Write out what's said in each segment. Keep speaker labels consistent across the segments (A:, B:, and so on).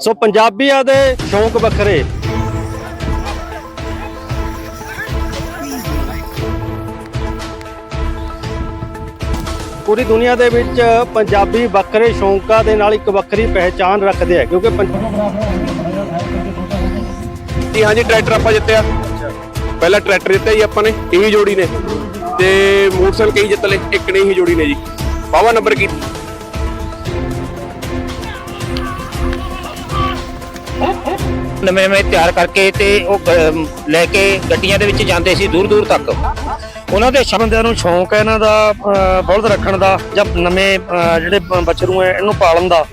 A: ਸੋ ਪੰਜਾਬੀਆਂ ਦੇ ਸ਼ੌਂਕ ਵੱਖਰੇ। ਪੂਰੀ ਦੁਨੀਆ ਦੇ ਵਿੱਚ ਪੰਜਾਬੀ ਵੱਖਰੇ ਸ਼ੌਂਕਾਂ ਦੇ ਨਾਲ ਇੱਕ ਵੱਖਰੀ ਪਹਿਚਾਨ ਰੱਖਦੇ ਆ, ਕਿਉਂਕਿ
B: ਜੀ, ਹਾਂਜੀ, ਟਰੈਕਟਰ ਆਪਾਂ ਜਿੱਤਿਆ। ਪਹਿਲਾ ਟਰੈਕਟਰ ਜਿੱਤਿਆ ਜੀ ਆਪਾਂ ਨੇ, ਇਹੀ ਜੋੜੀ ਨੇ। ਤੇ ਮੋਟਰਸਾਈਕਲ ਕਈ ਜਿੱਤ ਲਏ, ਇੱਕ ਨੇ ਹੀ ਜੋੜੀ ਨੇ ਜੀ। ਬਾਵਾ ਨੰਬਰ ਕੀ?
C: ਨਵੇਂ ਨਵੇਂ ਤਿਆਰ ਕਰਕੇ ਤੇ ਉਹ ਲੈ ਕੇ ਗੱਡੀਆਂ ਦੇ ਵਿੱਚ ਜਾਂਦੇ ਸੀ ਦੂਰ ਦੂਰ ਤੱਕ। ਉਹਨਾਂ ਦੇ ਸ਼ਬਦ
D: ਬੰਦਿਆਂ ਨੂੰ ਸ਼ੌਂਕ ਹੈ ਇਹਨਾਂ ਦਾ ਬਲਦ ਰੱਖਣ ਦਾ ਜਾਂ ਨਵੇਂ ਜਿਹੜੇ ਬੱਚਰੂ ਹੈ ਇਹਨੂੰ ਪਾਲਣ ਦਾ।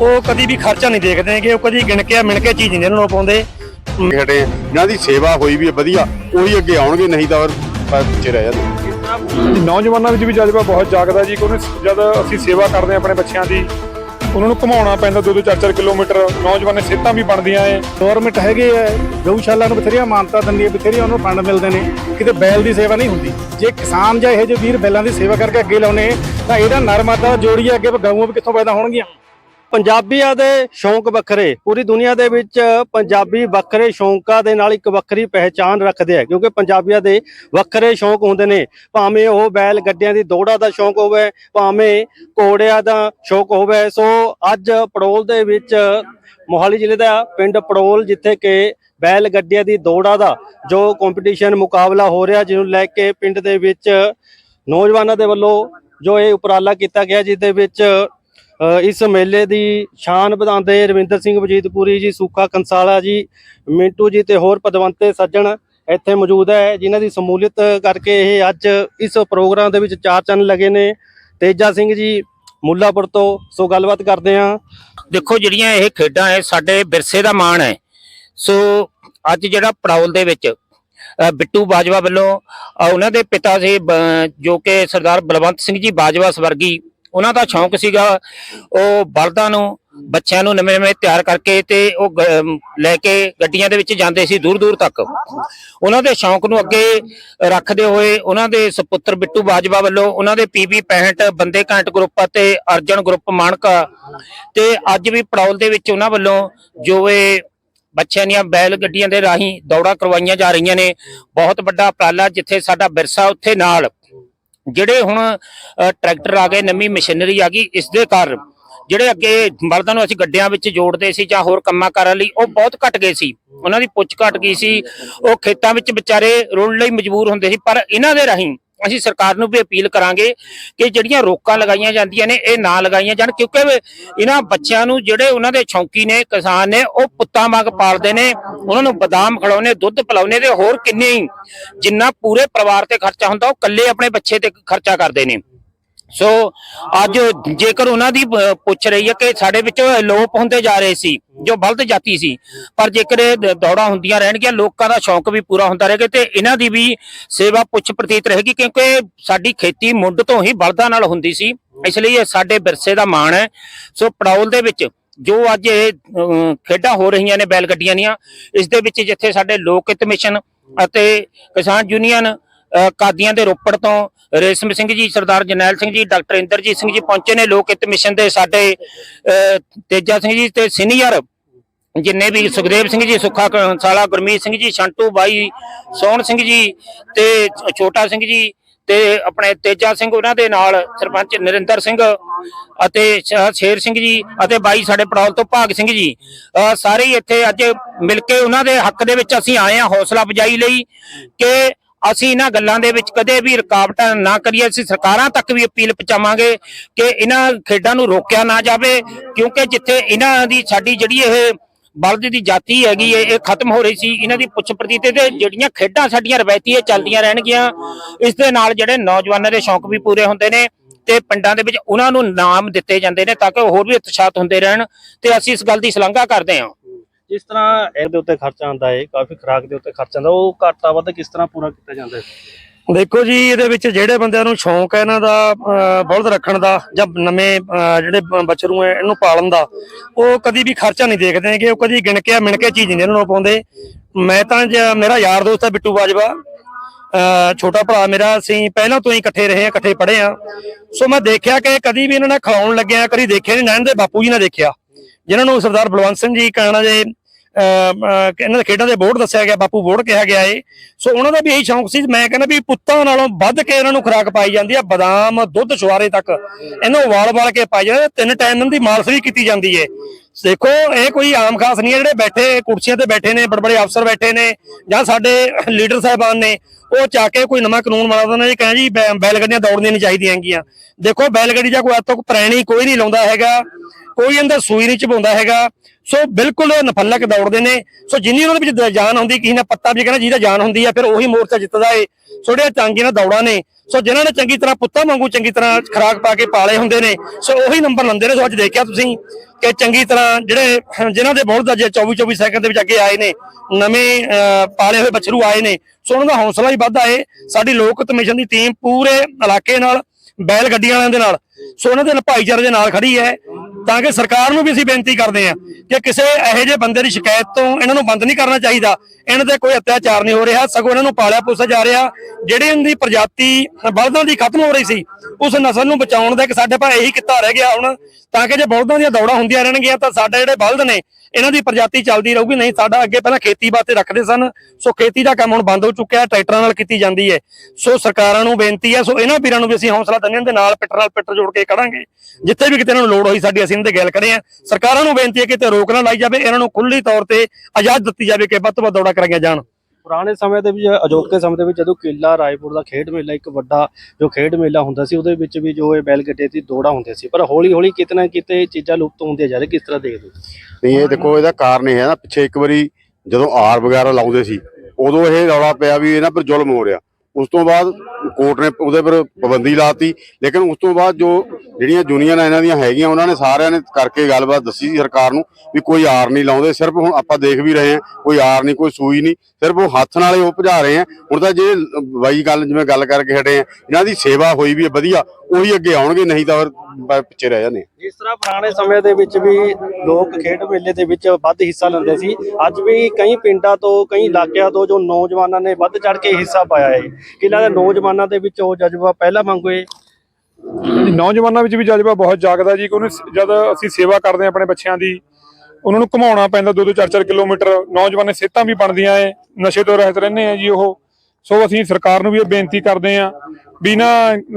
D: ਉਹ ਕਦੀ ਵੀ ਖਰਚਾ ਨਹੀਂ ਦੇਖਦੇ ਕਿ ਉਹ ਕਦੀ ਗਿਣ ਕੇ ਮਿਣ ਕੇ ਚੀਜ਼ ਨਹੀਂ ਇਹਨਾਂ ਨੂੰ ਪਾਉਂਦੇ।
E: ਆ। ਇਹਨਾਂ ਦੀ ਸੇਵਾ ਹੋਈ ਵੀ ਵਧੀਆ। ਉਹੀ ਅੱਗੇ ਆਉਣਗੇ ਨਹੀਂ ਤਾਂ ਫਿਰ ਪਿੱਛੇ ਰਹਿ ਜਾਂਦੇ
F: ਨੌਜਵਾਨਾਂ ਵਿੱਚ ਵੀ ਜਜ਼ਬਾ ਬਹੁਤ ਜਾਗਦਾ ਜੀ ਕਿਉਂਕਿ ਜਦ ਅਸੀਂ ਸੇਵਾ ਕਰਦੇ ਹਾਂ ਆਪਣੇ ਬੱਚਿਆਂ ਦੀ ਉਹਨਾਂ ਨੂੰ ਘੁਮਾਉਣਾ ਪੈਂਦਾ ਦੋ ਦੋ ਚਾਰ ਚਾਰ ਕਿਲੋਮੀਟਰ। ਨੌਜਵਾਨ ਸਿਹਤਾਂ ਵੀ ਬਣਦੀਆਂ ਏ
G: ਗਵਰਨਮੈਂਟ ਹੈਗੇ ਆ ਗਊਸ਼ਾਲਾ ਨੂੰ ਬਥੇਰੀਆਂ ਮਾਨਤਾ ਦਿੰਦੀ ਹੈ ਬਥੇਰੀਆਂ ਉਹਨੂੰ ਫੰਡ ਮਿਲਦੇ ਨੇ। ਕਿਤੇ ਬੈਲ ਦੀ ਸੇਵਾ ਨਹੀਂ ਹੁੰਦੀ। ਜੇ ਕਿਸਾਨ ਜਾਂ ਇਹੋ ਜਿਹੇ ਵੀਰ ਬੈਲਾਂ ਦੀ ਸੇਵਾ ਕਰਕੇ ਅੱਗੇ ਲਾਉਣੇ ਤਾਂ ਇਹਦਾ ਨਰਮਾਦਾ ਜੋੜੀਏ ਅੱਗੇ ਗਊਆਂ ਵੀ ਕਿੱਥੋਂ ਪੈਦਾ ਹੋਣਗੀਆਂ।
A: ਪੰਜਾਬੀਆਂ ਦੇ ਸ਼ੌਂਕ ਵੱਖਰੇ, ਪੂਰੀ ਦੁਨੀਆ ਦੇ ਵਿੱਚ ਪੰਜਾਬੀ ਵੱਖਰੇ ਸ਼ੌਂਕਾਂ ਦੇ ਨਾਲ ਇੱਕ ਵੱਖਰੀ ਪਹਿਚਾਨ ਰੱਖਦੇ ਆ, ਕਿਉਂਕਿ ਪੰਜਾਬੀਆਂ ਦੇ ਵੱਖਰੇ ਸ਼ੌਂਕ ਹੁੰਦੇ ਨੇ, ਭਾਵੇਂ ਉਹ ਬੈਲ ਗੱਡਿਆਂ ਦੀ ਦੌੜਾ ਦਾ ਸ਼ੌਂਕ ਹੋਵੇ, ਭਾਵੇਂ ਘੋੜਿਆਂ ਦਾ ਸ਼ੌਂਕ ਹੋਵੇ, ਸੋ ਅੱਜ ਪੜੋਲ ਦੇ ਵਿੱਚ ਮੋਹਾਲੀ ਜ਼ਿਲ੍ਹੇ ਦਾ ਪਿੰਡ ਪੜੋਲ ਜਿੱਥੇ ਕਿ ਬੈਲ ਗੱਡੀਆਂ ਦੀ ਦੌੜਾ ਦਾ ਜੋ ਕੰਪੀਟੀਸ਼ਨ ਮੁਕਾਬਲਾ ਹੋ ਰਿਹਾ, ਜਿਹਨੂੰ ਲੈ ਕੇ ਪਿੰਡ ਦੇ ਵਿੱਚ ਨੌਜਵਾਨਾਂ ਦੇ ਵੱਲੋਂ ਜੋ ਇਹ ਉਪਰਾਲਾ ਕੀਤਾ ਗਿਆ ਜਿਸ ਦੇ ਵਿੱਚ ਇਸ ਮੇਲੇ ਦੀ ਸ਼ਾਨ ਵਧਾਉਂਦੇ ਰਵਿੰਦਰ ਸਿੰਘ ਵਜੀਦਪੁਰੀ ਜੀ ਸੂਖਾ ਕੰਸਾਲਾ ਜੀ, ਮਿੰਟੂ ਜੀ ਤੇ ਹੋਰ ਪਦਵੰਤੇ ਸੱਜਣ ਇੱਥੇ ਮੌਜੂਦ ਹੈ, ਜਿਨ੍ਹਾਂ ਦੀ ਸਮੂਲੀਅਤ ਕਰਕੇ ਇਹ ਅੱਜ ਇਸ ਪ੍ਰੋਗਰਾਮ ਦੇ ਵਿੱਚ ਚਾਰ ਚੰਨ ਲੱਗੇ ਨੇ। ਤੇਜਾ ਸਿੰਘ ਜੀ, ਮੁੱਲਾਪੁਰ ਤੋਂ, ਸੋ ਗੱਲਬਾਤ ਕਰਦੇ ਹਾਂ।
C: ਦੇਖੋ ਜਿਹੜੀਆਂ ਇਹ ਖੇਡਾਂ ਹੈ ਸਾਡੇ ਵਿਰਸੇ ਦਾ ਮਾਣ ਹੈ। ਸੋ ਅੱਜ ਜਿਹੜਾ ਪੜਾਉਲ ਦੇ ਵਿੱਚ ਬਿੱਟੂ ਬਾਜਵਾ ਵੱਲੋਂ ਉਹਨਾਂ ਦੇ ਪਿਤਾ ਸੀ, ਬ- ਜੋ ਕਿ ਸਰਦਾਰ ਬਲਵੰਤ ਸਿੰਘ ਜੀ ਬਾਜਵਾ ਸਵਰਗੀ ਉਹਨਾਂ ਦਾ ਸ਼ੌਂਕ ਸੀਗਾ ਉਹ ਬਲਦਾਂ ਨੂੰ, ਬੱਚਿਆਂ ਨੂੰ ਨਵੇਂ ਨਵੇਂ ਤਿਆਰ ਕਰਕੇ ਤੇ ਉਹ ਲੈ ਕੇ ਗੱਡੀਆਂ ਦੇ ਵਿੱਚ ਜਾਂਦੇ ਸੀ ਦੂਰ ਦੂਰ ਤੱਕ। ਉਹਨਾਂ ਦੇ ਸ਼ੌਂਕ ਨੂੰ ਅੱਗੇ ਰੱਖਦੇ ਹੋਏ ਉਹਨਾਂ ਦੇ ਸੁਪੁੱਤਰ ਬਿੱਟੂ ਬਾਜਵਾ ਵੱਲੋਂ ਉਹਨਾਂ ਦੇ ਪੀਬੀ 65 ਬੰਦੇ ਘੰਟ ਗਰੁੱਪ ਅਤੇ ਅਰਜਨ ਗਰੁੱਪ ਮਾਨਕਾ ਤੇ ਅੱਜ ਵੀ ਪੜੌਲ ਦੇ ਵਿੱਚ ਉਹਨਾਂ ਵੱਲੋਂ ਜੋ ਇਹ ਬੱਚਿਆਂ ਦੀਆਂ ਬੈਲ ਗੱਡੀਆਂ ਦੇ ਰਾਹੀਂ ਦੌੜਾਂ ਕਰਵਾਈਆਂ ਜਾ ਰਹੀਆਂ ਨੇ। ਬਹੁਤ ਵੱਡਾ ਉਪਰਾਲਾ ਜਿੱਥੇ ਸਾਡਾ ਵਿਰਸਾ ਉੱਥੇ ਨਾਲ ਜਿਹੜੇ ਹੁਣ ਅ, ਟਰੈਕਟਰ ਆ ਗਏ ਨਵੀਂ ਮਸ਼ੀਨਰੀ ਆ ਗਈ ਇਸ ਦੇ ਕਾਰਨ ਜਿਹੜੇ ਅੱਗੇ ਬਲਦਾਂ ਨੂੰ ਅਸੀਂ ਗੱਡਿਆਂ ਵਿੱਚ ਜੋੜਦੇ ਸੀ ਜਾਂ ਹੋਰ ਕੰਮਾਂ ਕਾਰਾਂ ਲਈ ਉਹ ਬਹੁਤ ਘਟ ਗਏ ਸੀ। ਉਹਨਾਂ ਦੀ ਪੁੱਛ ਘਟ ਗਈ ਸੀ ਉਹ ਖੇਤਾਂ ਵਿੱਚ ਵਿਚਾਰੇ ਰੁਲਣ ਲਈ ਮਜਬੂਰ ਹੁੰਦੇ ਸੀ ਪਰ ਇਹਨਾਂ ਦੇ ਰਾਹੀਂ ਅਸੀਂ ਸਰਕਾਰ ਨੂੰ ਵੀ ਅਪੀਲ ਕਰਾਂਗੇ ਕਿ ਜਿਹੜੀਆਂ ਰੋਕਾਂ ਲਗਾਈਆਂ ਜਾਂਦੀਆਂ ਨੇ, ਇਹ ਨਾ ਲਗਾਈਆਂ ਜਾਣ, ਕਿਉਂਕਿ ਇਹਨਾਂ ਬੱਚਿਆਂ ਨੂੰ ਜਿਹੜੇ ਉਹਨਾਂ ਦੇ ਸ਼ੌਂਕੀ ਨੇ, ਕਿਸਾਨ ਨੇ, ਉਹ ਪੁੱਤਾਂ ਵਾਂਗ ਪਾਲਦੇ ਨੇ, ਉਹਨਾਂ ਨੂੰ ਬਦਾਮ ਖਿਲਾਉਣੇ, ਦੁੱਧ ਪਿਲਾਉਣੇ ਤੇ ਹੋਰ ਕਿੰਨੇ ਹੀ ਜਿੰਨਾ ਪੂਰੇ ਪਰਿਵਾਰ ਤੇ ਖਰਚਾ ਹੁੰਦਾ, ਉਹ ਇਕੱਲੇ ਆਪਣੇ ਬੱਚੇ ਤੇ ਖਰਚਾ ਕਰਦੇ ਨੇ। ਸੋ ਅੱਜ ਜੇਕਰ ਉਹਨਾਂ ਦੀ ਪੁੱਛ ਰਹੀ ਹੈ ਕਿ ਸਾਡੇ ਵਿੱਚੋਂ ਲੋਪ ਹੁੰਦੇ ਜਾ ਰਹੇ ਸੀ, ਜੋ ਬਲਦ ਜਾਤੀ ਸੀ, ਪਰ ਜੇਕਰ ਇਹ ਦੌੜਾਂ ਹੁੰਦੀਆਂ ਰਹਿਣਗੀਆਂ, ਲੋਕਾਂ ਦਾ ਸ਼ੌਂਕ ਵੀ ਪੂਰਾ ਹੁੰਦਾ ਰਹੇਗਾ ਤੇ ਇਹਨਾਂ ਦੀ ਵੀ ਸੇਵਾ ਪੁੱਛ ਪ੍ਰਤੀਤ ਰਹੇਗੀ ਕਿਉਂਕਿ ਸਾਡੀ ਖੇਤੀ ਮੁੱਢ ਤੋਂ ਹੀ ਬਲਦਾਂ ਨਾਲ ਹੁੰਦੀ ਸੀ, ਇਸ ਲਈ ਇਹ ਸਾਡੇ ਵਿਰਸੇ ਦਾ ਮਾਣ ਹੈ। ਸੋ ਪੜੌਲ ਦੇ ਵਿੱਚ ਜੋ ਅੱਜ ਇਹ ਖੇਡਾਂ ਹੋ ਰਹੀਆਂ ਨੇ ਬੈਲ ਗੱਡੀਆਂ ਦੀਆਂ, ਇਸ ਦੇ ਵਿੱਚ ਜਿੱਥੇ ਸਾਡੇ ਲੋਕ ਹਿੱਤ ਮਿਸ਼ਨ ਅਤੇ ਕਿਸਾਨ ਯੂਨੀਅਨ ਕਾਦੀਆਂ ਦੇ ਰੋਪੜ ਤੋਂ ਰੇਸ਼ਮ ਸਿੰਘ ਜੀ, ਸਰਦਾਰ ਜਰਨੈਲ ਸਿੰਘ ਜੀ, ਡਾਕਟਰ ਇੰਦਰਜੀਤ ਸਿੰਘ ਜੀ ਪਹੁੰਚੇ ਨੇ। ਲੋਕ ਹਿੱਤ ਮਿਸ਼ਨ ਦੇ ਸਾਡੇ ਤੇਜਾ ਸਿੰਘ ਜੀ ਤੇ ਸੀਨੀਅਰ ਜਿੰਨੇ ਵੀ ਸੁਖਦੇਵ ਸਿੰਘ ਜੀ ਸੁੱਖਾ ਸਾਲਾ ਗੁਰਮੀਤ ਸਿੰਘ ਜੀ, ਸ਼ੰਟੂ ਬਾਈ, ਸੋਹਣ ਸਿੰਘ ਜੀ ਤੇ ਛੋਟਾ ਸਿੰਘ ਜੀ ਤੇ ਆਪਣੇ ਤੇਜਾ ਸਿੰਘ ਉਹਨਾਂ ਦੇ ਨਾਲ ਸਰਪੰਚ ਨਰਿੰਦਰ ਸਿੰਘ ਅਤੇ ਸ਼ੇਰ ਸਿੰਘ ਜੀ ਅਤੇ ਬਾਈ ਸਾਡੇ ਪੜੌਲ ਤੋਂ ਭਾਗ ਸਿੰਘ ਜੀ। ਸਾਰੇ ਇੱਥੇ ਅੱਜ ਮਿਲ ਕੇ ਉਹਨਾਂ ਦੇ ਹੱਕ ਦੇ ਵਿੱਚ ਅਸੀਂ ਆਏ ਹਾਂ ਹੌਸਲਾ ਅਫਜਾਈ ਲਈ ਕਿ ਅਸੀਂ ਇਹਨਾਂ ਗੱਲਾਂ ਦੇ ਵਿੱਚ ਕਦੇ ਵੀ ਰੁਕਾਵਟਾਂ ਨਾ ਕਰੀਏ, ਅਸੀਂ ਸਰਕਾਰਾਂ ਤੱਕ ਵੀ ਅਪੀਲ ਪਹੁੰਚਾਵਾਂਗੇ ਕਿ ਇਹਨਾਂ ਖੇਡਾਂ ਨੂੰ ਰੋਕਿਆ ਨਾ ਜਾਵੇ, ਕਿਉਂਕਿ ਜਿੱਥੇ ਇਹਨਾਂ ਦੀ ਸਾਡੀ ਜਿਹੜੀ ਇਹ ਬਲਦ ਦੀ ਜਾਤੀ ਹੈਗੀ ਹੈ ਇਹ ਖਤਮ ਹੋ ਰਹੀ ਸੀ, ਇਹਨਾਂ ਦੀ ਪੁੱਛ ਪ੍ਰਤੀਤ ਤੇ ਜਿਹੜੀਆਂ ਖੇਡਾਂ ਸਾਡੀਆਂ ਰਵਾਇਤੀ ਚੱਲਦੀਆਂ ਰਹਿਣਗੀਆਂ, ਇਸ ਦੇ ਨਾਲ ਜਿਹੜੇ ਨੌਜਵਾਨਾਂ ਦੇ ਸ਼ੌਂਕ ਵੀ ਪੂਰੇ ਹੁੰਦੇ ਨੇ ਤੇ ਪਿੰਡਾਂ ਦੇ ਵਿੱਚ ਉਹਨਾਂ ਨੂੰ ਨਾਮ ਦਿੱਤੇ ਜਾਂਦੇ ਨੇ ਤਾਂ ਕਿ ਉਹ ਹੋਰ ਵੀ ਉਤਸ਼ਾਹਤ ਹੁੰਦੇ ਰਹਿਣ ਤੇ ਅਸੀਂ ਇਸ ਗੱਲ ਦੀ ਸ਼ਲਾਘਾ ਕਰਦੇ ਹਾਂ।
A: ਜਿਸ ਤਰ੍ਹਾਂ ਇਹਦੇ ਉੱਤੇ ਖਰਚਾ ਆਉਂਦਾ ਹੈ ਕਾਫੀ ਖੁਰਾਕ ਦੇ ਉੱਤੇ ਖਰਚਾ ਆਉਂਦਾ ਉਹ ਘਾਟਾ ਵੱਧ ਕਿਸ ਤਰ੍ਹਾਂ ਪੂਰਾ ਕੀਤਾ ਜਾਂਦਾ ਹੈ
D: ਦੇਖੋ ਜੀ ਇਹਦੇ ਵਿੱਚ ਜਿਹੜੇ ਬੰਦਿਆਂ ਨੂੰ ਸ਼ੌਂਕ ਹੈ ਇਹਨਾਂ ਦਾ ਬਲਦ ਰੱਖਣ ਦਾ ਜਾਂ ਨਵੇਂ ਜਿਹੜੇ ਬੱਚਰੂ ਹੈ ਇਹਨੂੰ ਪਾਲਣ ਦਾ ਉਹ ਕਦੀ ਵੀ ਖਰਚਾ ਨਹੀਂ ਦੇਖਦੇ ਕਿ ਉਹ ਕਦੀ ਗਿਣ ਕੇ ਮਿਣ ਕੇ ਚੀਜ਼ ਨਹੀਂ ਇਹਨਾਂ ਨੂੰ ਪਾਉਂਦੇ। ਮੈਂ ਤਾਂ ਮੇਰਾ ਯਾਰ ਦੋਸਤ ਹੈ ਬਿੱਟੂ ਬਾਜਵਾ ਅਹ, ਛੋਟਾ ਭਰਾ ਮੇਰਾ ਅਸੀਂ ਪਹਿਲਾਂ ਤੋਂ ਹੀ ਇਕੱਠੇ ਰਹੇ ਹਾਂ ਇਕੱਠੇ ਪੜ੍ਹੇ ਹਾਂ। ਸੋ ਮੈਂ ਦੇਖਿਆ ਕਿ ਕਦੀ ਵੀ ਇਹਨਾਂ ਨੇ ਖਿਲਾਉਣ ਲੱਗਿਆ ਕਦੀ ਦੇਖਿਆ ਨਹੀਂ ਨੈਣ ਦੇ ਬਾਪੂ ਜੀ ਨੇ ਦੇਖਿਆ। ਜਿਨ੍ਹਾਂ ਨੂੰ ਸਰਦਾਰ ਬਲਵੰਤ ਸਿੰਘ ਜੀ ਕਹਿਣਾ ਜੇ ਇਹਨਾਂ ਦੇ ਖੇਡਾਂ ਦੇ ਬੋਰਡ ਦੱਸਿਆ ਗਿਆ, ਬਾਪੂ ਬੋਰਡ ਕਿਹਾ ਗਿਆ ਏ। ਸੋ ਉਹਨਾਂ ਦਾ ਵੀ ਇਹੀ ਸ਼ੌਂਕ ਸੀ, ਮੈਂ ਕਹਿੰਦਾ ਵੀ ਪੁੱਤਾਂ ਨਾਲੋਂ ਵੱਧ ਕੇ ਇਹਨਾਂ ਨੂੰ ਖੁਰਾਕ ਪਾਈ ਜਾਂਦੀ ਆ, ਬਦਾਮ, ਦੁੱਧ ਛੁਆਰੇ ਤੱਕ। ਇਹਨੂੰ ਵਾਲ ਵਾਲ ਕੇ ਪਾਈ ਜਾਂਦੇ ਤਿੰਨ ਟਾਈਮ ਇਹਨਾਂ ਦੀ ਮਾਲਸ਼ ਵੀ ਕੀਤੀ ਜਾਂਦੀ ਏ। ਦੇਖੋ, ਇਹ ਕੋਈ ਆਮ ਖਾਸ ਨਹੀਂ ਹੈ, ਜਿਹੜੇ ਬੈਠੇ ਕੁਰਸੀਆਂ ਤੇ ਬੈਠੇ ਨੇ ਬੜੇ ਬੜੇ ਅਫਸਰ ਬੈਠੇ ਨੇ, ਜਾਂ ਸਾਡੇ ਲੀਡਰ ਸਾਹਿਬਾਨ ਨੇ, ਉਹ ਚਾ ਕੇ ਕੋਈ ਨਵਾਂ ਕਾਨੂੰਨ ਬਣਾ ਦਿੰਦੇ ਨੇ ਜੀ, ਕਹਿੰਦੇ ਜੀ, ਬੈ- ਬੈਲ ਗੱਡੀਆਂ ਦੌੜਨੀਆਂ ਨਹੀਂ ਚਾਹੀਦੀਆਂ ਹੈਗੀਆਂ। ਦੇਖੋ ਬੈਲ ਗੱਡੀ ਜਾਂ ਕੋਈ ਅੱਜ ਤੱਕ ਪੁਰਾਣੀ ਕੋਈ ਨਹੀਂ ਲਾਉਂਦਾ ਹੈਗਾ, ਕੋਈ ਅੰਦਰ ਸੂਈ ਨਹੀਂ ਚਬਾਉਂਦਾ ਹੈਗਾ। ਸੋ ਬਿਲਕੁਲ ਨਫਲਕ ਦੌੜਦੇ ਨੇ। ਸੋ ਜਿੰਨੀ ਉਹਨਾਂ ਦੇ ਵਿੱਚ ਜਾਨ ਹੁੰਦੀ ਕਿਸੇ ਨੇ ਪੱਤਾ ਵੀ ਕਹਿੰਦਾ ਜਿਹਦਾ ਜਾਨ ਹੁੰਦੀ ਆ ਫਿਰ ਉਹੀ ਮੋਰਚਾ ਜਿੱਤਦਾ ਏ। ਛੋੜਿਆ ਚੰਗੀ ਨਾਲ ਦੌੜਾਂ ਨੇ। ਸੋ ਜਿਨ੍ਹਾਂ ਨੇ ਚੰਗੀ ਤਰ੍ਹਾਂ ਪੁੱਤਾਂ ਵਾਂਗੂ ਚੰਗੀ ਤਰ੍ਹਾਂ ਖਰਾਕ ਪਾ ਕੇ ਪਾਲੇ ਹੁੰਦੇ ਨੇ ਸੋ ਉਹੀ ਨੰਬਰ ਲੈਂਦੇ ਨੇ। ਸੋ ਅੱਜ ਦੇਖਿਆ ਤੁਸੀਂ ਕਿ ਚੰਗੀ ਤਰ੍ਹਾਂ ਜਿਹੜੇ ਜਿਨ੍ਹਾਂ ਦੇ ਬੋਲਦਾ ਜੇ 24 24 ਸੈਕਿੰਡ ਦੇ ਵਿੱਚ ਅੱਗੇ ਆਏ ਨੇ ਨਵੇਂ ਅਹ, ਪਾਲੇ ਹੋਏ ਬਛਰੂ ਆਏ ਨੇ। ਸੋ ਉਹਨਾਂ ਦਾ ਹੌਸਲਾ ਹੀ ਵੱਧਦਾ ਏ। ਸਾਡੀ ਲੋਕ ਕਮਿਸ਼ਨ ਦੀ ਟੀਮ ਪੂਰੇ ਇਲਾਕੇ ਨਾਲ ਬੈਲ ਗੱਡੀਆਂ ਵਾਲਿਆਂ ਦੇ ਨਾਲ ਸੋ ਉਹਨਾਂ ਦੇ ਭਾਈਚਾਰੇ ਦੇ ਨਾਲ ਖੜੀ ਹੈ। ਤਾਂ ਕਿ ਸਰਕਾਰ ਨੂੰ ਵੀ ਅਸੀਂ ਬੇਨਤੀ ਕਰਦੇ ਹਾਂ ਕਿ ਕਿਸੇ ਇਹੋ ਜਿਹੇ ਬੰਦੇ ਦੀ ਸ਼ਿਕਾਇਤ ਤੋਂ ਇਹਨਾਂ ਨੂੰ ਬੰਦ ਨਹੀਂ ਕਰਨਾ ਚਾਹੀਦਾ। ਇਹਨਾਂ ਤੇ ਕੋਈ ਅਤਿਆਚਾਰ ਨਹੀਂ ਹੋ ਰਿਹਾ, ਸਗੋਂ ਇਹਨਾਂ ਨੂੰ ਪਾਲਿਆ ਪੋਸਿਆ ਜਾ ਰਿਹਾ। ਜਿਹੜੇ ਇਹਨਾਂ ਦੀ ਪ੍ਰਜਾਤੀ ਬਲਦਾਂ ਦੀ ਖਤਮ ਹੋ ਰਹੀ ਸੀ, ਉਸ ਨਸਲ ਨੂੰ ਬਚਾਉਣ ਦਾ ਇੱਕ ਸਾਡੇ ਪਾ ਇਹੀ ਕਿੱਤਾ ਰਹਿ ਗਿਆ ਹੁਣ। ਤਾਂ ਕਿ ਜੇ ਬਲਦਾਂ ਦੀਆਂ ਦੌੜਾਂ ਹੁੰਦੀਆਂ ਰਹਿਣਗੀਆਂ ਤਾਂ ਸਾਡੇ ਜਿਹੜੇ ਬਲਦ ਨੇ, ਇਹਨਾਂ ਦੀ ਪ੍ਰਜਾਤੀ ਚੱਲਦੀ ਰਹੂਗੀ, ਨਹੀਂ ਸਾਡਾ ਅੱਗੇ ਪਹਿਲਾਂ ਖੇਤੀ ਵਾਸਤੇ ਰੱਖਦੇ ਸਨ। ਸੋ ਖੇਤੀ ਦਾ ਕੰਮ ਹੁਣ ਬੰਦ ਹੋ ਚੁੱਕਿਆ ਟਰੈਕਟਰਾਂ ਨਾਲ ਕੀਤੀ ਜਾਂਦੀ ਹੈ। ਸੋ ਸਰਕਾਰਾਂ ਨੂੰ ਬੇਨਤੀ ਹੈ, ਸੋ ਇਹਨਾਂ ਵੀਰਾਂ ਨੂੰ ਵੀ ਅਸੀਂ ਹੌਸਲਾ ਦਿੰਦੇ ਹਾਂ ਦੇ ਨਾਲ ਪਿੱਟ ਨਾਲ ਪਿੱਟ ਜੋੜ ਕੇ ਖੜਾਂਗੇ ਜਿੱਥੇ ਵੀ ਕਿਤੇ ਇਹਨਾਂ ਨੂੰ ਲੋੜ ਹੋਈ ਸਾਡੀ ਅਸੀਂ ਇਹਨਾਂ ਦੇ ਗੱਲ ਕਰੇ ਆ। ਸਰਕਾਰਾਂ ਨੂੰ ਬੇਨਤੀ ਹੈ ਕਿ ਤੇ ਰੋਕ ਨਾ ਲਾਈ ਜਾਵੇ ਇਹਨਾਂ ਨੂੰ ਖੁੱਲ੍ਹੀ ਤੌਰ ਤੇ ਆਜ਼ਾਦ ਦਿੱਤੀ ਜਾਵੇ ਕਿ ਵੱਧ ਤੋਂ ਵੱਧ ਦੌੜਾ ਕਰਾਈਆਂ ਜਾਣ।
A: ਪੁਰਾਣੇ ਸਮੇਂ ਦੇ ਵਿੱਚ ਅਜੋਕੇ ਸਮੇਂ ਦੇ ਵਿੱਚ ਜਦੋਂ ਕਿਲਾ ਰਾਏਪੁਰ ਦਾ ਖੇਡ ਮੇਲਾ ਇੱਕ ਵੱਡਾ ਜੋ ਖੇਡ ਮੇਲਾ ਹੁੰਦਾ ਸੀ ਉਹਦੇ ਵਿੱਚ ਵੀ ਜੋ ਇਹ ਬੈਲ ਗੱਡੇ ਦੀ ਦੌੜਾਂ ਹੁੰਦੀਆਂ ਸੀ। ਪਰ ਹੌਲੀ ਹੌਲੀ ਕਿਤੇ ਨਾ ਕਿਤੇ ਇਹ ਚੀਜ਼ਾਂ ਲੁਪਤ ਹੁੰਦੀਆਂ ਜਾ ਰਹੀਆਂ ਕਿਸ ਤਰ੍ਹਾਂ ਦੇਖਦੇ
E: ਨਹੀਂ ਇਹ ਦੇਖੋ ਇਹਦਾ ਕਾਰਨ ਇਹ ਹੈ ਨਾ ਪਿੱਛੇ ਇੱਕ ਵਾਰੀ ਜਦੋਂ ਆਰ ਵਗੈਰਾ ਲਾਉਂਦੇ ਸੀ ਉਦੋਂ ਇਹ ਰੌਲਾ ਪਿਆ ਵੀ ਇਹਨਾਂ ਪਰ ਜ਼ੁਲਮ ਹੋ ਰਿਹਾ। ਉਸ ਤੋਂ ਬਾਅਦ ਕੋਰਟ ਨੇ ਉਹਦੇ ਪਰ ਪਾਬੰਦੀ ਲਾਤੀ। ਲੇਕਿਨ ਉਸ ਤੋਂ ਬਾਅਦ ਜੋ ਜਿਹੜੀਆਂ ਯੂਨੀਅਨ ਇਹਨਾਂ ਦੀਆਂ ਹੈਗੀਆਂ, ਉਹਨਾਂ ਨੇ ਸਾਰਿਆਂ ਨੇ ਕਰਕੇ ਗੱਲਬਾਤ ਦੱਸੀ ਸੀ ਸਰਕਾਰ ਨੂੰ ਵੀ ਕੋਈ ਆਰ ਨਹੀਂ ਲਾਉਂਦੇ। ਸਿਰਫ ਹੁਣ ਆਪਾਂ ਦੇਖ ਵੀ ਰਹੇ ਹਾਂ, ਕੋਈ ਆਰ ਨਹੀਂ, ਕੋਈ ਸੂਈ ਨਹੀਂ। ਸਿਰਫ ਉਹ ਹੱਥ ਨਾਲੇ ਉਹ ਭਜਾ ਰਹੇ ਆ। ਹੁਣ ਤਾਂ ਜੇ ਬਾਈ ਗੱਲ, ਜਿਵੇਂ ਗੱਲ ਕਰਕੇ ਹਟੇ ਆ, ਇਹਨਾਂ ਦੀ ਸੇਵਾ ਹੋਈ ਵੀ ਹੈ, ਵਧੀਆ, ਉਹੀ ਅੱਗੇ ਆਉਣਗੇ, ਨਹੀਂ ਤਾਂ ਬ- ਪਿੱਛੇ ਰਹਿ ਜਾਂਦੇ
A: ਜਿਸ ਤਰ੍ਹਾਂ ਪੁਰਾਣੇ ਸਮੇਂ ਦੇ ਵਿੱਚ ਵੀ ਲੋਕ ਖੇਡ ਮੇਲੇ ਦੇ ਵਿੱਚ ਵੱਧ ਹਿੱਸਾ ਲੈਂਦੇ ਸੀ ਅੱਜ ਵੀ ਕਈ ਪਿੰਡਾਂ ਤੋਂ ਕਈ ਇਲਾਕਿਆਂ ਤੋਂ ਜੋ ਨੌਜਵਾਨਾਂ ਨੇ ਵੱਧ ਚੜ ਕੇ ਹਿੱਸਾ ਪਾਇਆ ਹੈ। ਕਿਲਾ ਦੇ ਨੌਜਵਾਨਾਂ ਦੇ ਵਿੱਚ ਉਹ ਜਜ਼ਬਾ ਪਹਿਲਾਂ ਵਾਂਗੂ ਹੈ
F: ਨੌਜਵਾਨਾਂ ਵਿੱਚ ਵੀ ਜਜ਼ਬਾ ਬਹੁਤ ਜਾਗਦਾ ਜੀ ਕਿ ਉਹਨੂੰ ਸ- ਜਦ ਅਸੀਂ ਸੇਵਾ ਕਰਦੇ ਹਾਂ ਆਪਣੇ ਬੱਚਿਆਂ ਦੀ ਉਹਨਾਂ ਨੂੰ ਘੁਮਾਉਣਾ ਪੈਂਦਾ 2-2 4-4 ਕਿਲੋਮੀਟਰ। ਨੌਜਵਾਨੇ ਸਿਹਤਾਂ ਵੀ ਬਣਦੀਆਂ ਏ ਨਸ਼ੇ ਤੋਂ ਰਹਿਤ ਰਹਿੰਦੇ ਆ ਜੀ ਉਹ। ਸੋ ਅਸੀਂ ਸਰਕਾਰ ਨੂੰ ਵੀ ਇਹ ਬੇਨਤੀ ਕਰਦੇ ਆ ਵੀ ਨਾ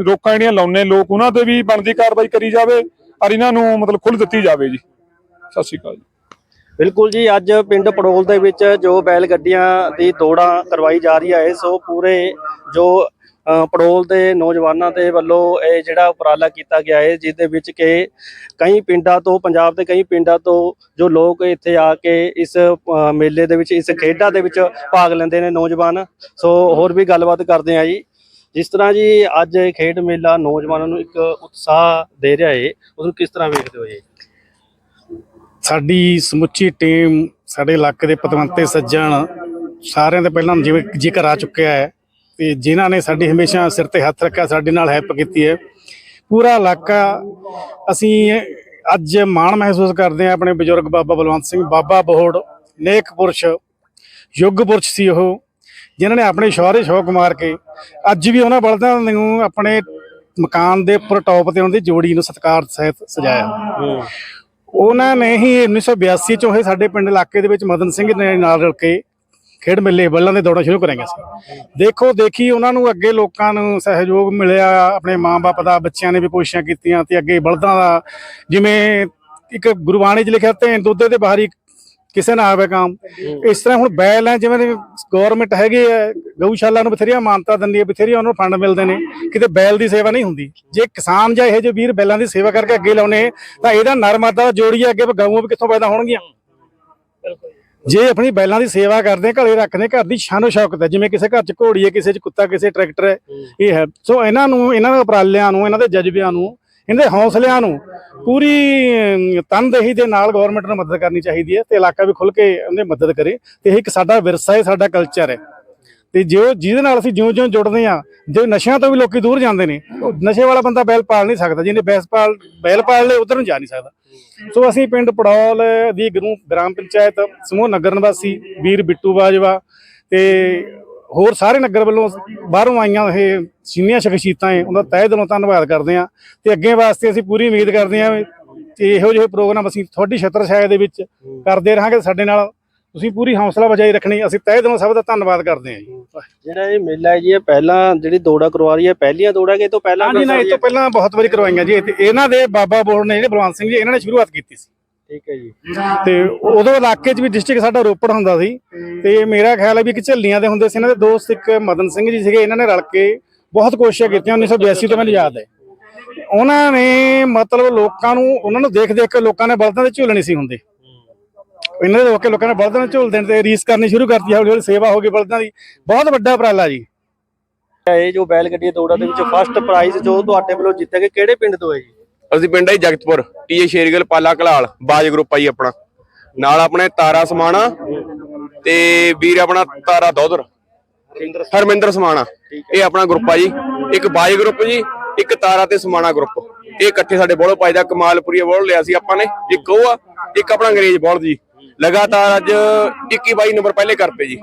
F: ਰੋਕਾਂ ਜਿਹੜੀਆਂ ਲਾਉਨੇ ਲੋਕ, ਉਹਨਾਂ ਤੇ ਵੀ ਬਣਦੀ ਕਾਰਵਾਈ ਕਰੀ ਜਾਵੇ ਔਰ ਇਹਨਾਂ ਨੂੰ ਮਤਲਬ ਖੁੱਲ ਦਿੱਤੀ ਜਾਵੇ ਜੀ। ਸਤਿ ਸ਼੍ਰੀ ਅਕਾਲ ਜੀ।
A: ਬਿਲਕੁਲ ਜੀ, ਅੱਜ ਪਿੰਡ ਪੜੋਲ ਦੇ ਵਿੱਚ ਜੋ ਬੈਲ ਗੱਡੀਆਂ ਦੀ ਦੌੜਾਂ ਕਰਵਾਈ ਜਾ ਰਹੀ ਹੈ ਸੋ ਪੂਰੇ ਜੋ ਪੜੋਲ ਦੇ ਨੌਜਵਾਨਾਂ ਦੇ ਵੱਲੋਂ ਇਹ ਜਿਹੜਾ ਉਪਰਾਲਾ ਕੀਤਾ ਗਿਆ ਹੈ ਜਿਸ ਦੇ ਵਿੱਚ ਕਿ ਕਈ ਪਿੰਡਾਂ ਤੋਂ, ਪੰਜਾਬ ਦੇ ਕਈ ਪਿੰਡਾਂ ਤੋਂ ਜੋ ਲੋਕ ਇੱਥੇ ਆ ਕੇ ਇਸ ਮੇਲੇ ਦੇ ਵਿੱਚ, ਇਸ ਖੇਡਾਂ ਦੇ ਵਿੱਚ ਭਾਗ ਲੈਂਦੇ ਨੇ ਨੌਜਵਾਨ। ਸੋ ਹੋਰ ਵੀ ਗੱਲਬਾਤ ਕਰਦੇ ਆ ਜੀ। ਜਿਸ ਤਰ੍ਹਾਂ ਜੀ ਅੱਜ ਇਹ ਖੇਡ ਮੇਲਾ ਨੌਜਵਾਨਾਂ ਨੂੰ ਇੱਕ ਉਤਸ਼ਾਹ ਦੇ ਰਿਹਾ ਹੈ ਉਸਨੂੰ ਕਿਸ ਤਰ੍ਹਾਂ ਵੇਖਦੇ ਹੋ ਜੀ?
G: ਸਾਡੀ ਸਮੁੱਚੀ ਟੀਮ, ਸਾਡੇ ਇਲਾਕੇ ਦੇ ਪਤਵੰਤੇ, ਸੱਜਣ, ਸਾਰਿਆਂ ਦੇ ਪਹਿਲਾਂ ਜਿਵੇਂ ਜ਼ਿਕਰ ਆ ਚੁੱਕਿਆ ਹੈ। ਤੇ ਜਿਨ੍ਹਾਂ ਨੇ ਸਾਡੀ ਹਮੇਸ਼ਾ ਸਿਰ ਤੇ ਹੱਥ ਰੱਖਿਆ ਸਾਡੇ ਨਾਲ ਹੈਲਪ ਕੀਤੀ ਹੈ। ਪੂਰਾ ਇਲਾਕਾ ਅਸੀਂ ਅੱਜ ਮਾਣ ਮਹਿਸੂਸ ਕਰਦੇ ਹਾਂ ਆਪਣੇ ਬਜ਼ੁਰਗ ਬਾਬਾ ਬਲਵੰਤ ਸਿੰਘ ਬਾਬਾ ਬੋਹੜ ਨੇਕ ਪੁਰਸ਼ ਯੁੱਗ ਪੁਰਸ਼ ਸੀ ਉਹ ਜਿਨ੍ਹਾਂ ਨੇ ਆਪਣੇ ਸ਼ੌਹਰੇ ਸ਼ੌਕ ਮਾਰ ਕੇ ਅੱਜ ਵੀ ਉਹਨਾਂ ਬਲਦਾਂ ਨੂੰ ਆਪਣੇ ਮਕਾਨ ਦੇ ਉੱਪਰ ਟੌਪ ਤੇ ਉਹਨਾਂ ਦੀ ਜੋੜੀ ਨੂੰ ਸਤਕਾਰ ਸਹਿਤ ਸਜਾਇਆ। ਉਹਨਾਂ ਨੇ ਹੀ 1982 ਚੋਂ ਇਹ ਸਾਡੇ ਪਿੰਡ ਇਲਾਕੇ ਦੇ ਵਿੱਚ ਮਦਨ ਸਿੰਘ ਨੇ ਨਾਲ ਰਲ ਕੇ ਖੇਡ ਮੇਲੇ ਬੱਲਾਂ ਦੇ ਦੌੜਾਂ ਸ਼ੁਰੂ ਕਰਾਈਆਂ ਸੀ। ਦੇਖੋ, ਦੇਖੀ ਉਹਨਾਂ ਨੂੰ ਅੱਗੇ ਲੋਕਾਂ ਨੂੰ ਸਹਿਯੋਗ ਮਿਲਿਆ, ਆਪਣੇ ਮਾਂ-ਬਾਪ ਦਾ, ਬੱਚਿਆਂ ਨੇ ਵੀ ਕੋਸ਼ਿਸ਼ਾਂ ਕੀਤੀਆਂ ਤੇ ਅੱਗੇ ਬਲਦਾਂ ਦਾ। ਜਿਵੇਂ ਇੱਕ ਗੁਰਬਾਣੀ 'ਚ ਲਿਖਿਆ ਤੇ ਦੁੱਧੇ ਦੇ ਬਾਹਰੀ ਕਿਸੇ ਨਾ ਆਵੇ ਕੰਮ। ਇਸ ਤਰ੍ਹਾਂ ਹੁਣ ਬੈਲ ਹੈ ਜਿਵੇਂ ਗਵਰਨਮੈਂਟ ਹੈਗੀ ਹੈ ਗਊਸ਼ਾਲਾ ਨੂੰ ਬਥੇਰੀਆਂ ਮਾਨਤਾ ਦਿੰਦੀ ਹੈ ਬਥੇਰੀਆਂ ਉਹਨਾਂ ਨੂੰ ਫੰਡ ਮਿਲਦੇ ਨੇ, ਕਿਤੇ ਬੈਲ ਦੀ ਸੇਵਾ ਨਹੀਂ ਹੁੰਦੀ। ਜੇ ਕਿਸਾਨ ਜਾਂ ਇਹੋ ਜਿਹੇ ਵੀਰ ਬੈਲਾਂ ਦੀ ਸੇਵਾ ਕਰਕੇ ਅੱਗੇ ਲਾਉਣੇ ਤਾਂ ਇਹਦਾ ਨਰਮਾਦਾ ਜੋੜੀ ਅੱਗੇ ਗਊਆਂ ਵੀ ਕਿੱਥੋਂ ਪੈਦਾ ਹੋਣਗੀਆਂ। ਜੇ ਆਪਣੀ ਬੈਲਾਂ ਦੀ ਸੇਵਾ ਕਰਦੇ ਘਰੇ ਰੱਖਦੇ ਘਰ ਦੀ ਸ਼ਾਨੋ ਸ਼ੌਕਤ ਹੈ। ਜਿਵੇਂ ਕਿਸੇ ਘਰ 'ਚ ਘੋੜੀ ਹੈ ਕਿਸੇ 'ਚ ਕੁੱਤਾ ਕਿਸੇ ਟਰੈਕਟਰ ਹੈ ਇਹ ਹੈ। ਸੋ ਇਹਨਾਂ ਨੂੰ ਇਹਨਾਂ ਦੇ ਉਪਰਾਲਿਆਂ ਨੂੰ ਇਹਨਾਂ ਦੇ ਜਜ਼ਬਿਆਂ ਨੂੰ ਇਹਨਾਂ ਦੇ ਹੌਸਲਿਆਂ ਨੂੰ ਪੂਰੀ ਤਨਦੇਹੀ ਦੇ ਨਾਲ ਗਵਰਨਮੈਂਟ ਨੂੰ ਮਦਦ ਕਰਨੀ ਚਾਹੀਦੀ ਹੈ ਤੇ ਇਲਾਕਾ ਵੀ ਖੁੱਲ ਕੇ ਉਹਨੇ ਮਦਦ ਕਰੇ ਤੇ ਇਹ ਇੱਕ ਸਾਡਾ ਵਿਰਸਾ ਹੈ ਸਾਡਾ ਕਲਚਰ ਹੈ। ਤੇ ਜਿਉਂ ਜਿਹਦੇ ਨਾਲ ਅਸੀਂ ਜਿਉਂ-ਜਿਉਂ ਜੁੜਦੇ ਆ ਜੇ ਨਸ਼ਿਆਂ ਤੋਂ ਵੀ ਲੋਕੀ ਦੂਰ ਜਾਂਦੇ ਨੇ ਨਸ਼ੇ ਵਾਲਾ ਬੰਦਾ ਬੈਲ ਪਾਲ ਨਹੀਂ ਸਕਦਾ, ਜਿਹਨੇ ਬੈਸ ਪਾਲ, ਬੈਲ ਪਾਲ ਲੇ ਉਧਰ ਨੂੰ ਜਾ ਨਹੀਂ ਸਕਦਾ। ਸੋ ਅਸੀਂ ਪਿੰਡ ਪੜੌਲ ਦੀ ਗਰੂ ਗ੍ਰਾਮ ਪੰਚਾਇਤ, ਸਮੂਹ ਨਗਰ ਨਿਵਾਸੀ ਵੀਰ ਬਿੱਟੂ ਬਾਜਵਾ ਤੇ ਹੋਰ ਸਾਰੇ ਨਗਰ ਵੱਲੋਂ ਬਾਹਰੋਂ ਆਈਆਂ ਇਹ ਸੀਨੀਅਰ ਸ਼ਖਸੀਅਤਾਂ ਹੈ ਉਹਦਾ ਤਹਿ ਦਿਲੋਂ ਧੰਨਵਾਦ ਕਰਦੇ ਆ ਤੇ ਅੱਗੇ ਵਾਸਤੇ ਅਸੀਂ ਪੂਰੀ ਉਮੀਦ ਕਰਦੇ ਆ ਤੇ ਇਹੋ ਜਿਹੇ ਪ੍ਰੋਗਰਾਮ ਅਸੀਂ ਤੁਹਾਡੀ ਛਤਰ ਛਾਇਆ ਦੇ ਵਿੱਚ ਕਰਦੇ ਰਹਾਂਗੇ ਸਾਡੇ ਨਾਲ ਤੁਸੀਂ ਪੂਰੀ ਹੌਸਲਾ ਬਜਾਈ ਰੱਖਣੀ ਅਸੀਂ ਤਹਿ ਦਿਲੋਂ ਸਭ ਦਾ ਧੰਨਵਾਦ ਕਰਦੇ ਹਾਂ ਜੀ।
A: ਜਿਹੜਾ ਇਹ ਮੇਲਾ ਹੈ ਜੀ ਇਹ ਪਹਿਲਾਂ ਜਿਹੜੀ ਦੌੜਾ ਕਰਵਾ ਰਹੀ ਹੈ ਪਹਿਲੀਆਂ ਦੌੜਾ ਕਿ ਤੋਂ ਪਹਿਲਾਂ
G: ਹਾਂਜੀ ਨਾ ਇਹ ਤੋਂ ਪਹਿਲਾਂ ਬਹੁਤ ਵਾਰੀ ਕਰਵਾਈਆਂ ਜੀ ਇਹਨਾਂ ਦੇ ਬਾਬਾ ਬੋੜ ਨੇ ਜਿਹੜੇ ਬਲਵੰਤ ਸਿੰਘ ਜੀ ਇਹਨਾਂ ਨੇ ਸ਼ੁਰੂਆਤ ਕੀਤੀ ਸੀ।
A: ਠੀਕ ਹੈ ਜੀ।
G: ਤੇ ਉਦੋਂ ਇਲਾਕੇ 'ਚ ਵੀ ਡਿਸਟ੍ਰਿਕਟ ਸਾਡਾ ਰੋਪੜ ਹੁੰਦਾ ਸੀ ਤੇ ਮੇਰਾ ਖਿਆਲ ਹੈ ਵੀ ਕਿ ਝੱਲੀਆਂ ਦੇ ਹੁੰਦੇ ਸੀ ਇਹਨਾਂ ਦੇ ਦੋਸਤ ਇੱਕ ਮਦਨ ਸਿੰਘ ਜੀ ਸੀਗੇ ਇਹਨਾਂ ਨੇ ਰਲ ਕੇ ਬਹੁਤ ਕੋਸ਼ਿਸ਼ਾਂ ਕੀਤੀਆਂ 1982 ਤੋਂ ਮੈਨੂੰ ਯਾਦ ਹੈ। ਉਹਨਾਂ ਨੇ ਮਤਲਬ ਲੋਕਾਂ ਨੂੰ ਉਹਨਾਂ ਨੂੰ ਦੇਖ ਦੇਖ ਕੇ ਲੋਕਾਂ ਨੇ ਬਲਦਾਂ ਦੇ ਝੂਲਣੇ ਸੀ ਹੁੰਦੇ। ਇਹਨਾਂ ਦੇ ਲੋਕਾਂ ਲੋਕਾਂ ਨੇ ਬਲਦਾਂ ਦੇ ਝੂਲਦੇ ਨੇ ਤੇ ਰੀਸ ਕਰਨੀ ਸ਼ੁਰੂ ਕਰਤੀ ਹੌਲੀ ਹੌਲੀ ਸੇਵਾ ਹੋ ਗਈ ਬਲਦਾਂ ਦੀ। ਬਹੁਤ ਵੱਡਾ ਉਪਰਾਲਾ ਜੀ।
A: ਇਹ ਜੋ ਬੈਲ ਗੱਡੀ ਦੌੜਾ ਦੇ ਵਿੱਚ ਫਸਟ ਪ੍ਰਾਈਜ਼ ਜੋ ਤੁਹਾਡੇ ਵੱਲੋਂ ਜਿੱਤਿਆ ਗਿਆ ਕਿਹੜੇ ਪਿੰਡ ਤੋਂ ਹੈ ਜੀ?
B: ਅਸੀਂ ਪਿੰਡ ਹੈ ਜਗਤਪੁਰ ਟੀਏ ਸ਼ੇਰਗਿਲ ਪਾਲਾ ਕਲਾਲ ਬਾਜ ਗਰੁੱਪ ਆ ਜੀ ਆਪਣਾ। ਨਾਲ ਆਪਣੇ ਤਾਰਾ ਸਮਾਣਾ ਤੇ ਵੀਰ ਆਪਣਾ ਤਾਰਾ ਦੋਦਰ ਹਰਮਿੰਦਰ ਸਮਾਣਾ। ਇਹ ਆਪਣਾ ਗਰੁੱਪ ਆ ਜੀ। ਇੱਕ ਬਾਜ ਗਰੁੱਪ ਜੀ ਇੱਕ ਤਾਰਾ ਤੇ ਸਮਾਣਾ ਗਰੁੱਪ। ਇਹ ਇਕੱਠੇ ਸਾਡੇ ਬੋਲੋ ਪਾਈ ਦਾ ਕਮਾਲਪੁਰੀ ਬੋਲ ਲਿਆ ਸੀ ਆਪਾਂ ਨੇ। ਇੱਕ ਉਹ ਆ ਇੱਕ ਆਪਣਾ ਅੰਗਰੇਜ਼ ਬੋਲ ਜੀ। ਲਗਾਤਾਰ ਅੱਜ 21 22 ਨੰਬਰ ਪਹਿਲੇ ਕਰਤੇ ਜੀ।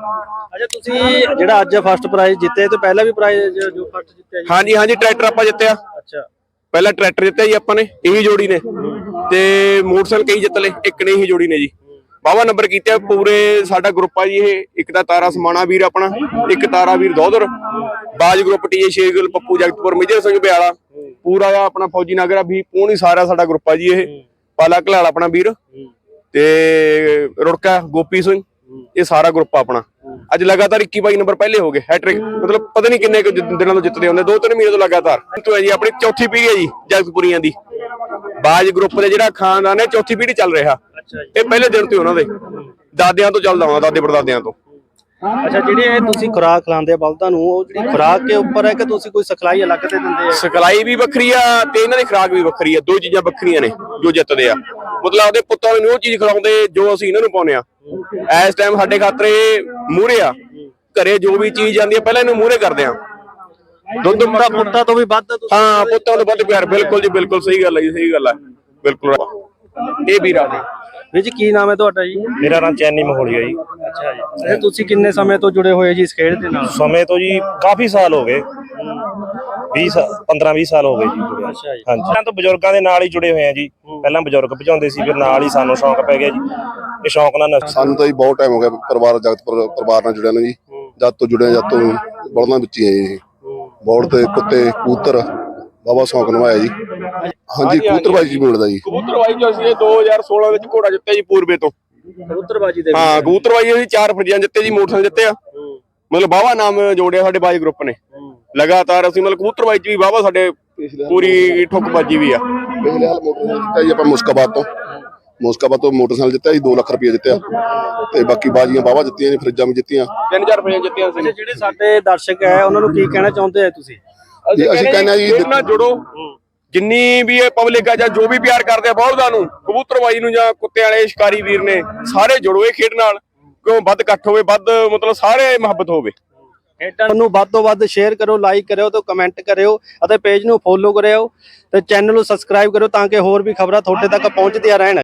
A: ਅੱਛਾ ਤੁਸੀਂ ਜਿਹੜਾ ਅੱਜ ਫਸਟ ਪ੍ਰਾਈਜ਼ ਜਿੱਤੇ ਤੇ ਪਹਿਲਾਂ ਵੀ ਪ੍ਰਾਈਜ਼ ਜੋ ਫਸਟ ਜਿੱਤਿਆ ਜੀ?
B: ਹਾਂਜੀ ਹਾਂਜੀ ਟਰੈਕਟਰ ਆਪਾਂ ਜਿੱਤਿਆ।
A: ਅੱਛਾ।
B: ਪਹਿਲਾ ਟਰੈਕਟਰ ਜਿੱਤਿਆ ਜੀ ਆਪਾਂ ਨੇ ਇਹੀ ਜੋੜੀ ਨੇ। ਤੇ ਮੋਟਰਸਾਈਕਲ ਕਈ ਜਿੱਤ ਲਏ ਇੱਕ ਨੇ ਇਹੀ ਜੋੜੀ ਨੇ ਜੀ। ਬਾਵਾ ਨੰਬਰ ਕੀਤੇ ਪੂਰੇ ਸਾਡਾ ਗਰੁੱਪ ਆ ਜੀ ਇਹ। ਇੱਕ ਤਾਂ ਤਾਰਾ ਸਮਾਣਾ ਵੀਰ ਆਪਣਾ ਇੱਕ ਤਾਰਾ Veer Dodar Baaj group TA ਸ਼ੇਗਲ Pappu Jagatpur major Singh ਬਿਆਲਾ। ਪੂਰਾ ਆ ਆਪਣਾ ਫੌਜੀ ਨਗਰ ਆ ਵੀ ਪੂਣੀ ਸਾਰਾ ਸਾਡਾ ਗਰੁੱਪ ਆ ਜੀ ਇਹ। ਪਾਲਾ ਘਲਾਲ ਆਪਣਾ ਵੀਰ। ਤੇ ਰੁੜਕਾ ਗੋਪੀ ਸਿੰਘ ਇਹ ਸਾਰਾ ਗਰੁੱਪ ਆਪਣਾ। ਅੱਜ ਲਗਾਤਾਰ 21 22 ਨੰਬਰ ਪਹਿਲੇ ਹੋ ਗਏ ਹੈਟ੍ਰਿਕ ਮਤਲਬ ਪਤਾ ਨਹੀਂ ਕਿੰਨੇ ਦਿਨਾਂ ਤੋਂ ਜਿੱਤਦੇ ਹੁੰਦੇ ਦੋ ਤਿੰਨ ਮਹੀਨੇ ਤੋਂ ਲਗਾਤਾਰ। ਤੋਂ ਹੈ ਜੀ ਆਪਣੀ ਚੌਥੀ ਪੀੜ੍ਹੀ ਹੈ ਜੀ ਜਗਤਪੁਰੀਆਂ ਦੀ। ਬਾਜ ਗਰੁੱਪ ਦੇ ਜਿਹੜਾ ਖਾਨਦਾਨ ਹੈ ਚੌਥੀ ਪੀੜ੍ਹੀ ਚੱਲ ਰਿਹਾ। ਇਹ ਪਹਿਲੇ ਦਿਨ ਤੋਂ ਉਹਨਾਂ ਦੇ। ਦਾਦਿਆਂ ਤੋਂ ਚੱਲਦਾ ਆਉਂਦਾ ਦਾਦੇ ਪੜਦਾਦਿਆਂ ਤੋਂ।
A: ਅੱਛਾ ਜਿਹੜੀ ਇਹ ਤੁਸੀਂ ਖੁਰਾਕ ਖਿਲਾਉਂਦੇ ਆ ਬਲਦਾਂ ਨੂੰ ਉਹ ਜਿਹੜੀ ਖੁਰਾਕ ਦੇ ਉੱਪਰ ਹੈ ਕਿ ਤੁਸੀਂ ਕੋਈ ਸਿਖਲਾਈ ਅਲੱਗ ਤੇ ਦਿੰਦੇ ਆ?
B: ਸਿਖਲਾਈ ਵੀ ਵੱਖਰੀ ਆ ਤੇ ਇਹਨਾਂ ਦੀ ਖੁਰਾਕ ਵੀ ਵੱਖਰੀ ਆ ਦੋ ਚੀਜ਼ਾਂ ਵੱਖਰੀਆਂ ਨੇ ਜੋ ਜਿੱਤਦੇ ਆ। ਮਤਲਬ ਆਪਦੇ ਪੁੱਤਾਂ ਨੂੰ ਉਹ ਚੀਜ਼ ਖਿਲਾਉਂਦੇ ਜੋ ਅਸੀਂ ਇਹਨਾਂ ਨੂੰ ਪਾਉਂਦੇ ਆ। ਇਸ ਟਾਈਮ ਸਾਡੇ ਖਾਤਰ ਮੂਹਰੇ ਆ ਘਰੇ ਜੋ ਵੀ ਚੀਜ਼ ਜਾਂਦੀ ਆ ਪਹਿਲਾਂ ਇਹਨੂੰ ਮੂਹਰੇ ਕਰਦੇ ਆ। ਦੁੱਧ
A: ਪੁੱਤਾਂ ਪੁੱਤਾਂ ਤੋਂ ਵੀ ਵੱਧ ਤੁਸੀਂ
B: ਹਾਂ ਪੁੱਤਾਂ ਤੋਂ ਵੱਧ ਪਿਆਰ ਬਿਲਕੁਲ ਜੀ ਬਿਲਕੁਲ ਸਹੀ ਗੱਲ ਹੈ ਜੀ ਸਹੀ ਗੱਲ ਹੈ ਬਿਲਕੁਲ। ਇਹ ਵੀਰਾ ਦੇ
A: ਵੀਰ ਜੀ ਕੀ ਨਾਮ ਹੈ ਤੁਹਾਡਾ ਜੀ?
D: ਮੇਰਾ ਨਾਮ ਚੈਨੀ ਮਹੋਲੀਆ ਜੀ।
A: ਅੱਛਾ ਜੀ। ਇਹ ਤੁਸੀਂ ਕਿੰਨੇ ਸਮੇਂ ਤੋਂ ਜੁੜੇ ਹੋਏ ਜੀ ਇਸ ਖੇਡ ਦੇ ਨਾਲ?
D: ਸਮੇਂ ਤੋਂ ਜੀ ਕਾਫੀ ਸਾਲ ਹੋ ਗਏ। 20 15 20 ਸਾਲ ਹੋ ਗਏ ਜੀ
A: ਅੱਛਾ ਜੀ।
D: ਹਾਂਜੀ। ਪਹਿਲਾਂ ਤੋਂ ਬਜ਼ੁਰਗਾਂ ਦੇ ਨਾਲ ਹੀ ਜੁੜੇ ਹੋਏ ਆ ਜੀ। ਪਹਿਲਾਂ ਬਜ਼ੁਰਗ ਭਜਾਉਂਦੇ ਸੀ ਫਿਰ ਨਾਲ ਹੀ ਸਾਨੂੰ ਸ਼ੌਂਕ ਪੈ ਗਿਆ ਜੀ। ਇਹ ਸ਼ੌਂਕ ਨਾਲ
E: ਸਾਨੂੰ ਤਾਂ ਜੀ ਬਹੁਤ ਟਾਈਮ ਹੋ ਗਿਆ ਪਰਿਵਾਰ ਜਗਤਪੁਰ ਪਰਿਵਾਰ ਨਾਲ ਜੁੜਿਆ ਨੂੰ ਜੀ। ਜਦ ਤੋਂ ਜੁੜਿਆ ਜਦ ਤੋਂ ਬਲਦਾਂ ਵਿੱਚ ਹੀ ਹੈ। ਜੀ ਬੋਲ ਤੇ ਕੁੱਤੇ ਕਬੂਤਰ ਬਾਬਾ ਸ਼ੌਂਕ ਨਿਭਾਇਆ ਜੀ। ਹਾਂਜੀ ਕਬੂਤਰਬਾਜੀ ਜੀ ਮਿਲਦਾ ਜੀ।
B: ਕਬੂਤਰਵਾਈ ਜੋ ਅਸੀਂ ਇਹ 2016 ਵਿੱਚ ਘੋੜਾ ਜਿੱਤਿਆ ਜੀ ਪੂਰਬੇ ਤੋਂ।
A: ਕਬੂਤਰਬਾਜੀ ਦੇ
B: ਹਾਂ ਕਬੂਤਰਵਾਈ ਅਸੀਂ ਚਾਰ ਫਰਜੀਆਂ ਜਿੱਤੇ ਜੀ ਮੋਟਰਸਾਈਕਲ ਜਿੱਤੇ ਆ ਮਤਲਬ ਬਾਵਾ ਨਾਮ ਜੋੜਿਆ ਸਾਡੇ ਬਾਈ ਗਰੁੱਪ ਨੇ। ਲਗਾਤਾਰ ਅਸੀਂ ਮਤਲਬ ਕਬੂਤਰਵਾਈ ਚ ਵੀ ਬਾਵਾ ਸਾਡੇ ਪੂਰੀ ਠੁੱਕਬਾਜੀ ਵੀ ਆ।
E: ਪਿਛਲੇ ਹਾਲ ਮੋਟਰਸਾਈਕਲ ਜਿੱਤਿਆ ਜੀ ਆਪਾਂ ਮੁਸਕਾਬਾਦ ਤੋਂ। ਮੁਸਕਾਬਾਦ ਤੋਂ ਮੋਟਰਸਾਈਕਲ ਜਿੱਤਿਆ ਜੀ 2 ਲੱਖ ਰੁਪਏ ਜਿੱਤਿਆ। ਤੇ ਬਾਕੀ ਬਾਜੀਆਂ ਬਾਵਾ ਜਿੱਤੀਆਂ ਜੀ ਫਰਿੱਜਾਂ ਵੀ ਜਿੱਤੀਆਂ।
B: ਤਿੰਨ ਚਾਰ ਫਰਜੀਆਂ ਜਿੱਤੀਆਂ ਸੀ
A: ਜਿਹੜੇ ਸਾਡੇ ਦਰਸ਼ਕ ਹੈ ਉਹਨਾਂ ਨੂੰ ਕੀ ਕਹਿਣਾ ਚਾਹੁੰਦੇ ਆ ਤੁਸੀਂ?
E: ਅਸੀਂ ਕਹਿੰਦੇ ਆ ਜੀ
B: ਜੁੜੋ। ਜਿੰਨੀ ਵੀ ਇਹ ਪਬਲਿਕ ਆ ਜਾਂ ਜੋ ਵੀ ਪਿਆਰ ਕਰਦੇ ਆ ਬਲਦਾਂ ਨੂੰ ਕਬੂਤਰਬਾਜੀ ਨੂੰ ਜਾਂ ਕੁੱਤੇ ਵਾਲੇ ਸ਼ਿਕਾਰੀ ਵੀਰ ਨੇ ਸਾਰੇ ਜੁੜੋ ਇਹ ਖੇਡ ਨਾਲ ਕਿਉਂ ਵੱਧ ਇਕੱਠ ਹੋਵੇ ਵੱਧ ਮਤਲਬ ਸਾਰੇ ਮੁਹੱਬਤ ਹੋਵੇ।
A: ਖੇਡਾਂ ਨੂੰ ਵੱਧ ਤੋਂ ਵੱਧ ਸ਼ੇਅਰ ਕਰੋ ਲਾਈਕ ਕਰਿਓ ਤੇ ਕਮੈਂਟ ਕਰਿਓ ਅਤੇ ਪੇਜ ਨੂੰ ਫੋਲੋ ਕਰਿਓ ਤੇ ਚੈਨਲ ਨੂੰ ਸਬਸਕ੍ਰਾਈਬ ਕਰੋ ਤਾਂ ਕਿ ਹੋਰ ਵੀ ਖਬਰਾਂ ਤੁਹਾਡੇ ਤੱਕ ਪਹੁੰਚਦੀਆਂ ਰਹਿਣ।